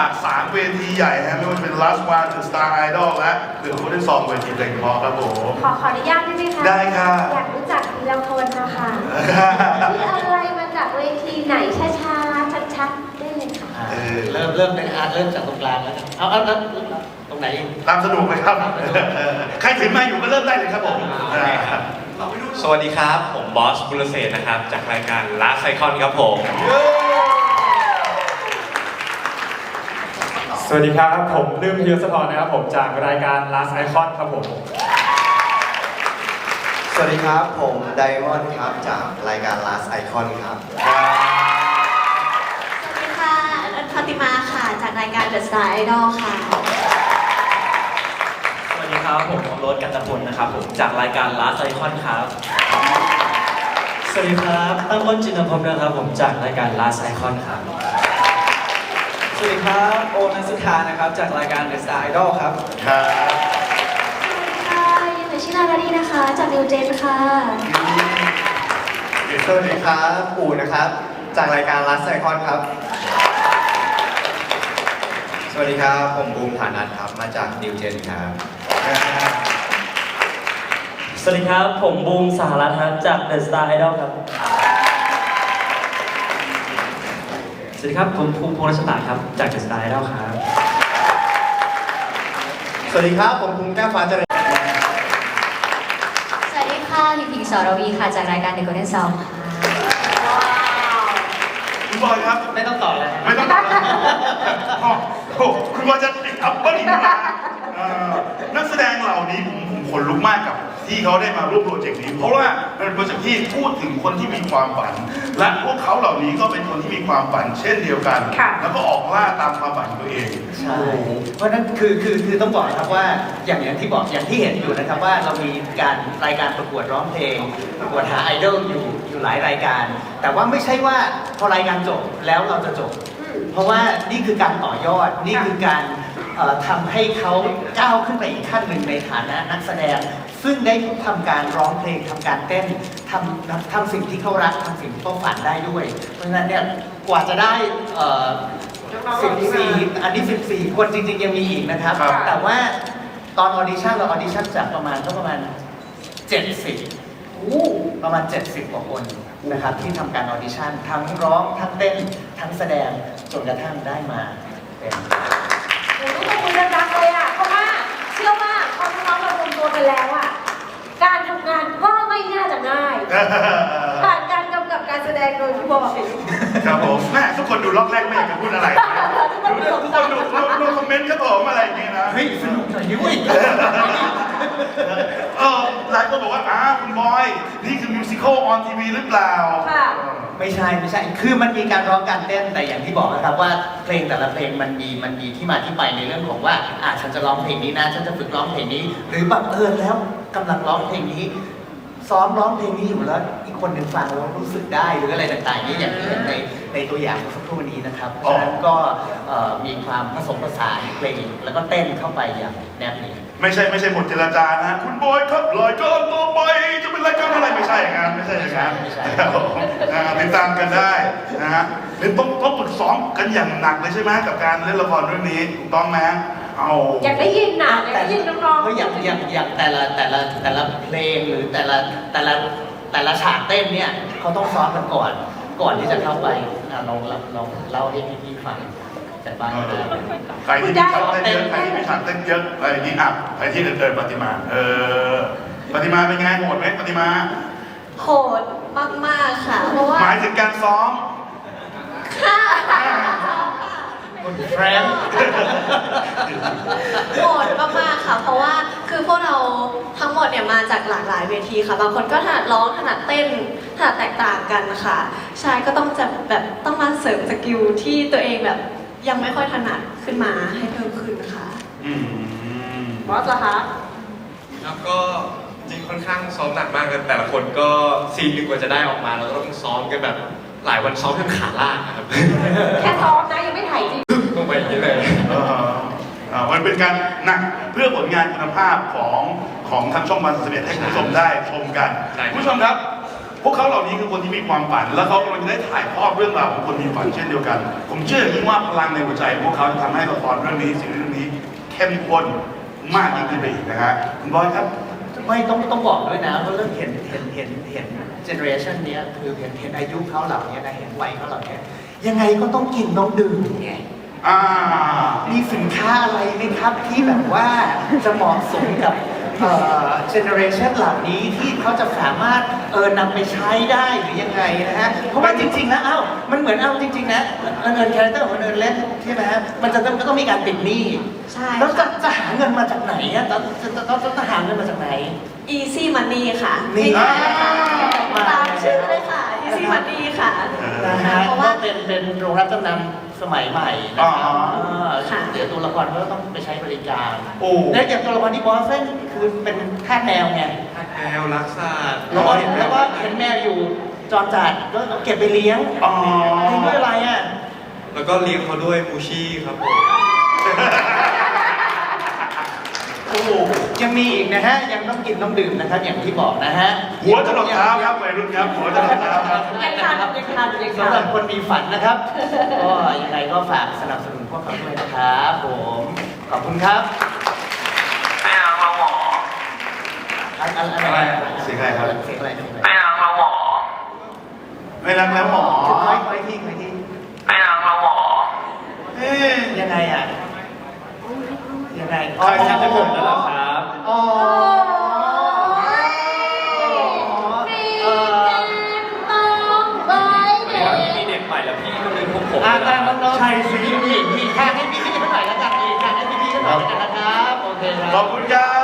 าคนมีฝันจาก 3 เวทีใหญ่ฮะไม่ว่าจะเป็น Last One ถึง Star Idol และหรือคนที่สองเวทีเพลงเพราะครับผม ขอขออนุญาตได้ไหมคะ ได้ค่ะ อยากรู้จักทีละคนนะคะที่อะไรมาจากเวทีไหนช้าๆชัดๆได้เลยค่ะอ่าเออ เริ่มเริ่มเป็นอาร์ตเริ่มจากตรงกลางแล้วกันเอาเอาเอาตรงไหนตามสนุกไหมครับใครถือไมาอยู่ก็เริ่มได้เลยครับผมอ่าสวัสดีครับ ผมบอสบุรเศรษฐ์นะครับ จากรายการ Last Icon ครับผม สวัสดีครับ ผมลืมพิยศธรนะครับผมจากรายการ Last Icon ครับผม สวัสดีครับ ผมไดมอนด์ครับจากรายการ Last Icon ครับ สวัสดีค่ะอันฟาติมาค่ะ จากรายการ The Star Idol ค่ะ สวัสดีครับผมรถกันตพลนะครับผมจากรายการ Last Icon ครับ สวัสดีครับตั้งต้นจินภพนะครับผมจากรายการ Last Icon ครับ สวัสดีครับ โอนัสธานะครับ จากรายการ The Star Idol ครับ ครับค่ะยังเป็นชินาราดีนะคะ จากนิวเจนค่ะสวัสดีครับปู่นะครับ จากรายการ Last Icon ครับ สวัสดีครับผมบูมฐานัทครับ มาจาก New Gen ครับ สวัสดีครับ ผมบูมสหรัฐครับ จาก The Star Idol ครับ วัสดีครับ ผมภูมิพงษ์รัชตาครับ จาก The Star Idol ครับ สวัสดีครับ ผมภูมิแก้วฟ้าเจริญสวัสดีค่ะพิงพิงสรวีค่ะ จากรายการ The Golden Song ค่ะคุณบอยครับ ไม่ต้องต่อแล้วไม่ต้องตอบแล้วอ๋อโอ้คุณบอยจะติดอัพเบิ้ลอีกนะเอ่อนักแสดงเหล่านี้ผมผม ขนลุกมากกับที่เขาได้มาร่วมโปรเจกต์นี้ เพราะว่ามันเป็นโปรเจกต์ที่พูดถึงคนที่มีความฝัน และพวกเขาเหล่านี้ก็เป็นคนที่มีความฝันเช่นเดียวกัน ค่ะ แล้วก็ออกล่าตามความฝันของตัวเอง ใช่เพราะฉะนั้นคือคือคือต้องบอกนะครับว่าอย่างอย่างที่บอกอย่างที่เห็นอยู่นะครับว่าเรามีการรายการประกวดร้องเพลง ประกวดหาไอดอลอยู่อยู่หลายรายการ แต่ว่าไม่ใช่ว่าพอรายการจบแล้วเราจะจบเพราะว่านี่คือการต่อยอดนี่คือการเอ่อ ทำให้เขาก้าวขึ้นไปอีกขั้นหนึ่งในฐานะนักแสดง ซึ่งได้ทำการร้องเพลงทำการเต้นทำทำสิ่งที่เขารักทำสิ่งที่เขาฝันได้ด้วย เพราะฉะนั้นเนี่ยกว่าจะได้เอ่อสิบสี่อันนี้สิบสี่คนจริงๆยังมีอีกนะครับครับ แต่ว่าตอนออดิชั่นเราออดิชั่นจากประมาณก็ประมาณเจ็ดสิบประมาณ 70 กว่าคนนะครับที่ทำการออดิชั่นทั้งร้องทั้งเต้นทั้งแสดงจนกระทั่งได้มาเป็น ดังๆเลยอะเพราะว่าเชื่อว่าพอน้องๆเรารวมตัวกันแล้วอะการทำงานก็ไม่น่าจะง่ายผ่านการกำกับการแสดงโดยพี่บอยครับผมแม่ทุกคนดูล็อกแรกไม่อยากจะพูดอะไรนะทุกคนดูดูดูคอมเมนต์ครับผมอะไรอย่างเงี้ยนะเฮ้ยสนุกหน่อยดิเว้ยเออหลายคนบอกว่าอ้าคุณบอย นี่คือมิวสิควลออนทีวีหรือเปล่าค่ะ ไม่ใช่ไม่ใช่ คือมันมีการร้องการเต้นแต่อย่างที่บอกนะครับว่าเพลงแต่ละเพลงมันมีมันมีที่มาที่ไปในเรื่องของว่าอ่าฉันจะร้องเพลงนี้นะฉันจะฝึกร้องเพลงนี้ หรือบังเอิญแล้วกำลังร้องเพลงนี้ ซ้อมร้องเพลงนี้อยู่แล้วอีกคนหนึ่งฟังแล้วรู้สึกได้หรืออะไรต่างๆนี่อย่างที่เห็นในในตัวอย่างเมื่อสักครู่นี้นะครับเพราะฉะนั้นก็เอ่อมีความผสมผสานเพลงแล้วก็เต้นเข้าไปอย่างแนบเนียน ไม่ใช่ไม่ใช่บทเจรจานะคุณบอยครับรายการต่อไปจะเป็นรายการอะไรไม่ใช่อย่างนั้นไม่ใช่อย่างนั้นไม่ใช่ครับผมอ่าติดตามกันได้นะฮะเป็นต้องต้องฝึกซ้อมกันอย่างหนักเลยใช่ไหมกับการเล่นละครเรื่องนี้ถูกต้องไหมเอาอยากได้ยินนะอยากได้ยินน้องก็อย่างอย่างอย่างแต่ละแต่ละแต่ละเพลงหรือแต่ละแต่ละแต่ละฉากเต้นเนี่ยเขาต้องซ้อมกันก่อน ก่อนที่จะเข้าไปอะลองลองลองเล่าให้พี่ๆฟัง จากบ้านก็ได้ใครที่มีฉากเต้นเยอะ ใครที่มีฉากเต้นเยอะอะไรอย่างนี้อะใครที่เดินเดินปฏิมา เออปฏิมาเป็นไงโหดไหมปฏิมา โหดมากๆค่ะ เพราะว่าหมายถึงการซ้อมคุณแฟรงค์โหดมากๆค่ะ เพราะว่าคือพวกเราทั้งหมดเนี่ยมาจากหลากหลายเวทีค่ะ บางคนก็ถนัดร้องถนัดเต้นถนัดแตกต่างกันค่ะใช่ก็ต้องจะแบบต้องมาเสริมสกิลที่ตัวเองแบบ ยังไม่ค่อยถนัดขึ้นมาให้เพิ่มขึ้นค่ะอืมๆบอสเหรอคะแล้วก็จริงค่อนข้างซ้อมหนักมากเลยแต่ละคนก็ซีนหนึ่งกว่าจะได้ออกมาเราก็ต้องซ้อมกันแบบหลายวันซ้อมจนขาลากนะครับแค่ซ้อมนะยังไม่ถ่ายจริงลงไปอย่างนี้เลย เอออ่ามันเป็นการหนักเพื่อผลงานคุณภาพของของทางช่องวันสเสด็จให้คุณผู้ชมได้ชมกัน ใช่ครับ คุณผู้ชมครับ พวกเขาเหล่านี้คือคนที่มีความฝัน และเขากำลังจะได้ถ่ายทอดเรื่องราวของคนมีฝันเช่นเดียวกัน ผมเชื่ออย่างยิ่งว่าพลังในหัวใจของพวกเขาจะทำให้ละครเรื่องนี้สิ่งเรื่องนี้เข้มข้นมากยิ่งขึ้นไปอีกนะฮะคุณบอยครับ ไม่ต้องต้องบอกด้วยนะว่าเรื่องเห็นเห็นเห็นเห็นเจเนอเรชันเนี้ยคือเห็นเห็นอายุเขาเหล่านี้นะเห็นวัยเขาเหล่านี้ยังไงก็ต้องกินต้องดื่มไงอ่ามีสินค้าอะไรไหมครับที่แบบว่าจะเหมาะสมกับ เจเนอเรชันเหล่านี้ที่เขาจะสามารถเออนำไปใช้ได้หรือยังไงนะฮะ เพราะว่าจริงๆนะเอ้ามันเหมือนเอ้าจริงๆนะเอิญเอิญคาแรคเตอร์ของเอิญเล่นใช่ไหมฮะมันจะต้องก็ต้องมีการติดหนี้ใช่ แล้วจะค่ะจะหาเงินมาจากไหนอะจะจะจะจะจะหาเงินมาจากไหน Easy Money ค่ะนี่ ง่ายๆค่ะอ่าตามชื่อเลยค่ะ Easy Money ค่ะ นะฮะเพราะก็ว่า เป็นเป็นโรงรับจำนำสมัยใหม่นะครับอ่าเออค่ะ เดี๋ยวตัวละครก็ต้องไปใช้บริการ โอ้แล้วอย่างตัวละครที่บอสเล่นคือเป็นทาสแมวไงแมวรักษาแล้วก็แล้วก็เห็นแมวอยู่จรจัดก็เก็บไปเลี้ยงอ๋อเลี้ยงด้วยอะไรอะแล้วก็เลี้ยงเขาด้วยมูชี่ครับผม โอ้โห ยังมีอีกนะฮะ ยังต้องกินต้องดื่มนะครับ อย่างที่บอกนะฮะหัวจะรองเท้าครับวัยรุ่นครับหัวจะรองเท้าครับยังทันยังทันยังทัสำหรับนคนมีฝันนะครับก็ยังไงก็ฝากสนับสนุนพวกเขาด้วยนะครับผมขอบคุณครับไม่เอาเราหมออะไรเสียงอะไรครับเสียงอะไรเสียงอะไรไม่รักแล้วหมอคอยคอยที่คอยที่เอ๊ะยังไงอะยังไงใครทำให้ผมแล้วเหร มพวกผมอ่าน้องๆใช่สิพี่พี่ทางให้พี่พี่เขาหน่อยแล้วกันพี่ทางให้พี่พี่เขาหน่อยแล้วกันนะครับ โอเคครับขอบคุณครับ